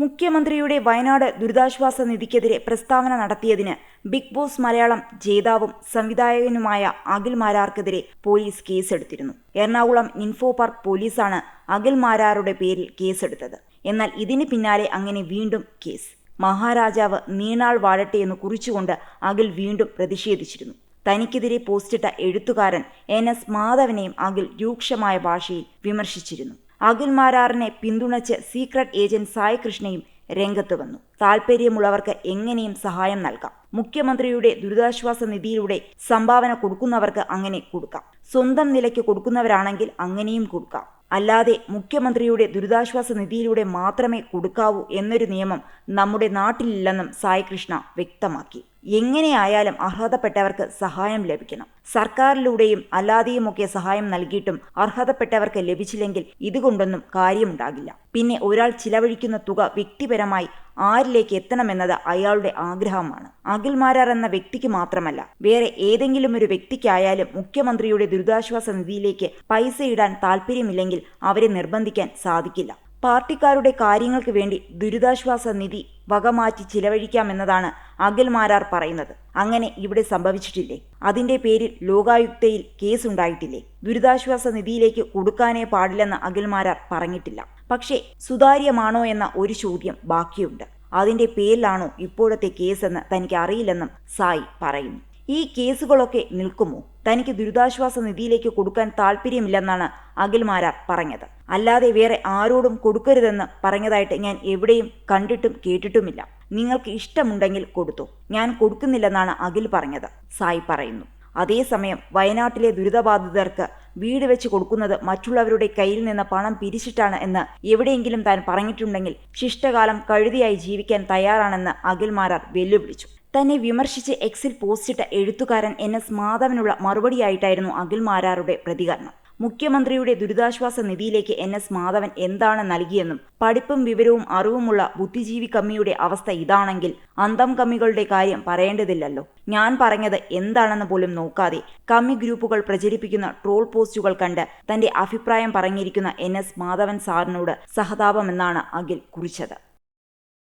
മുഖ്യമന്ത്രിയുടെ വയനാട് ദുരിതാശ്വാസ നിധിക്കെതിരെ പ്രസ്താവന നടത്തിയതിന് ബിഗ് ബോസ് മലയാളം ജേതാവും സംവിധായകനുമായ അഖിൽ മാരാർക്കെതിരെ പോലീസ് കേസെടുത്തിരുന്നു. എറണാകുളം ഇൻഫോ പാർക്ക് പോലീസാണ് അഖിൽ മാരാറുടെ പേരിൽ കേസെടുത്തത്. എന്നാൽ ഇതിന് പിന്നാലെ അങ്ങനെ വീണ്ടും കേസ്. മഹാരാജാവ് നീണാൾ വാഴട്ടെ എന്ന് കുറിച്ചുകൊണ്ട് അഖിൽ വീണ്ടും പ്രതിഷേധിച്ചിരുന്നു. തനിക്കെതിരെ പോസ്റ്റിട്ട എഴുത്തുകാരൻ എൻ എസ് മാധവനെയും അഖിൽ രൂക്ഷമായ ഭാഷയിൽ വിമർശിച്ചിരുന്നു. അഖിൽ മാരാറിനെ പിന്തുണച്ച് സീക്രട്ട് ഏജന്റ് സായ് കൃഷ്ണയും രംഗത്ത് വന്നു. താൽപ്പര്യമുള്ളവർക്ക് എങ്ങനെയും സഹായം നൽകാം. മുഖ്യമന്ത്രിയുടെ ദുരിതാശ്വാസ നിധിയിലൂടെ സംഭാവന കൊടുക്കുന്നവർക്ക് അങ്ങനെ കൊടുക്കാം. സ്വന്തം നിലയ്ക്ക് കൊടുക്കുന്നവരാണെങ്കിൽ അങ്ങനെയും കൊടുക്കാം. അല്ലാതെ മുഖ്യമന്ത്രിയുടെ ദുരിതാശ്വാസ നിധിയിലൂടെ മാത്രമേ കൊടുക്കാവൂ എന്നൊരു നിയമം നമ്മുടെ നാട്ടിലില്ലെന്നും സായി കൃഷ്ണ വ്യക്തമാക്കി. എങ്ങനെയായാലും അർഹതപ്പെട്ടവർക്ക് സഹായം ലഭിക്കണം. സർക്കാരിലൂടെയും അല്ലാതെയുമൊക്കെ സഹായം നൽകിയിട്ടും അർഹതപ്പെട്ടവർക്ക് ലഭിച്ചില്ലെങ്കിൽ ഇതുകൊണ്ടൊന്നും കാര്യമുണ്ടാകില്ല. പിന്നെ ഒരാൾ ചിലവഴിക്കുന്ന തുക വ്യക്തിപരമായി ആരിലേക്ക് എത്തണമെന്നത് അയാളുടെ ആഗ്രഹമാണ്. അഖിൽ മാരാർ എന്ന വ്യക്തിക്ക് മാത്രമല്ല വേറെ ഏതെങ്കിലും ഒരു വ്യക്തിക്കായാലും മുഖ്യമന്ത്രിയുടെ ദുരിതാശ്വാസ നിധിയിലേക്ക് പൈസ ഇടാൻ താല്പര്യമില്ലെങ്കിൽ അവരെ നിർബന്ധിക്കാൻ സാധിക്കില്ല. പാർട്ടിക്കാരുടെ കാര്യങ്ങൾക്ക് വേണ്ടി ദുരിതാശ്വാസ നിധി വകമാറ്റി ചിലവഴിക്കാമെന്നതാണ് അഖിൽ മാരാർ പറയുന്നത്. അങ്ങനെ ഇവിടെ സംഭവിച്ചിട്ടില്ലേ? അതിന്റെ പേരിൽ ലോകായുക്തയിൽ കേസുണ്ടായിട്ടില്ലേ? ദുരിതാശ്വാസ നിധിയിലേക്ക് കൊടുക്കാനേ പാടില്ലെന്ന് അഖിൽ മാരാർ പറഞ്ഞിട്ടില്ല. പക്ഷേ സുതാര്യമാണോ എന്ന ഒരു ചോദ്യം ബാക്കിയുണ്ട്. അതിന്റെ പേരിലാണോ ഇപ്പോഴത്തെ കേസെന്ന് തനിക്ക് അറിയില്ലെന്നും സായി പറയുന്നു. ഈ കേസുകളൊക്കെ നിൽക്കുമോ? തനിക്ക് ദുരിതാശ്വാസ നിധിയിലേക്ക് കൊടുക്കാൻ താല്പര്യമില്ലെന്നാണ് അഖിൽ മാരാർ പറഞ്ഞത്. അല്ലാതെ വേറെ ആരോടും കൊടുക്കരുതെന്ന് പറഞ്ഞതായിട്ട് ഞാൻ എവിടെയും കണ്ടിട്ടും കേട്ടിട്ടുമില്ല. നിങ്ങൾക്ക് ഇഷ്ടമുണ്ടെങ്കിൽ കൊടുത്തു. ഞാൻ കൊടുക്കുന്നില്ലെന്നാണ് അഖിൽ പറഞ്ഞത്. സായി പറയുന്നു. അതേസമയം വയനാട്ടിലെ ദുരിതബാധിതർക്ക് വീട് വെച്ച് കൊടുക്കുന്നത് മറ്റുള്ളവരുടെ കയ്യിൽ നിന്ന് പണം പിരിച്ചിട്ടാണ് എന്ന് എവിടെയെങ്കിലും താൻ പറഞ്ഞിട്ടുണ്ടെങ്കിൽ ശിഷ്ടകാലം കഴുതിയായി ജീവിക്കാൻ തയ്യാറാണെന്ന് അഖിൽ മാരാർ വെല്ലുവിളിച്ചു. തന്നെ വിമർശിച്ച് എക്സിൽ പോസ്റ്റിട്ട എഴുത്തുകാരൻ എൻ എസ് മാധവനുള്ള മറുപടിയായിട്ടായിരുന്നു അഖിൽ മാരാറുടെ പ്രതികരണം. മുഖ്യമന്ത്രിയുടെ ദുരിതാശ്വാസ നിധിയിലേക്ക് എൻ എസ് മാധവൻ എന്താണ് നൽകിയെന്നും പഠിപ്പും വിവരവും അറിവുമുള്ള ബുദ്ധിജീവി കമ്മിയുടെ അവസ്ഥ ഇതാണെങ്കിൽ അന്തം കമ്മികളുടെ കാര്യം പറയേണ്ടതില്ലല്ലോ. ഞാൻ പറഞ്ഞത് എന്താണെന്ന് പോലും നോക്കാതെ കമ്മി ഗ്രൂപ്പുകൾ പ്രചരിപ്പിക്കുന്ന ട്രോൾ പോസ്റ്റുകൾ കണ്ട് തന്റെ അഭിപ്രായം പറഞ്ഞിരിക്കുന്ന എൻ എസ് മാധവൻ സാറിനോട് സഹതാപമെന്നാണ് അഖിൽ കുറിച്ചത്.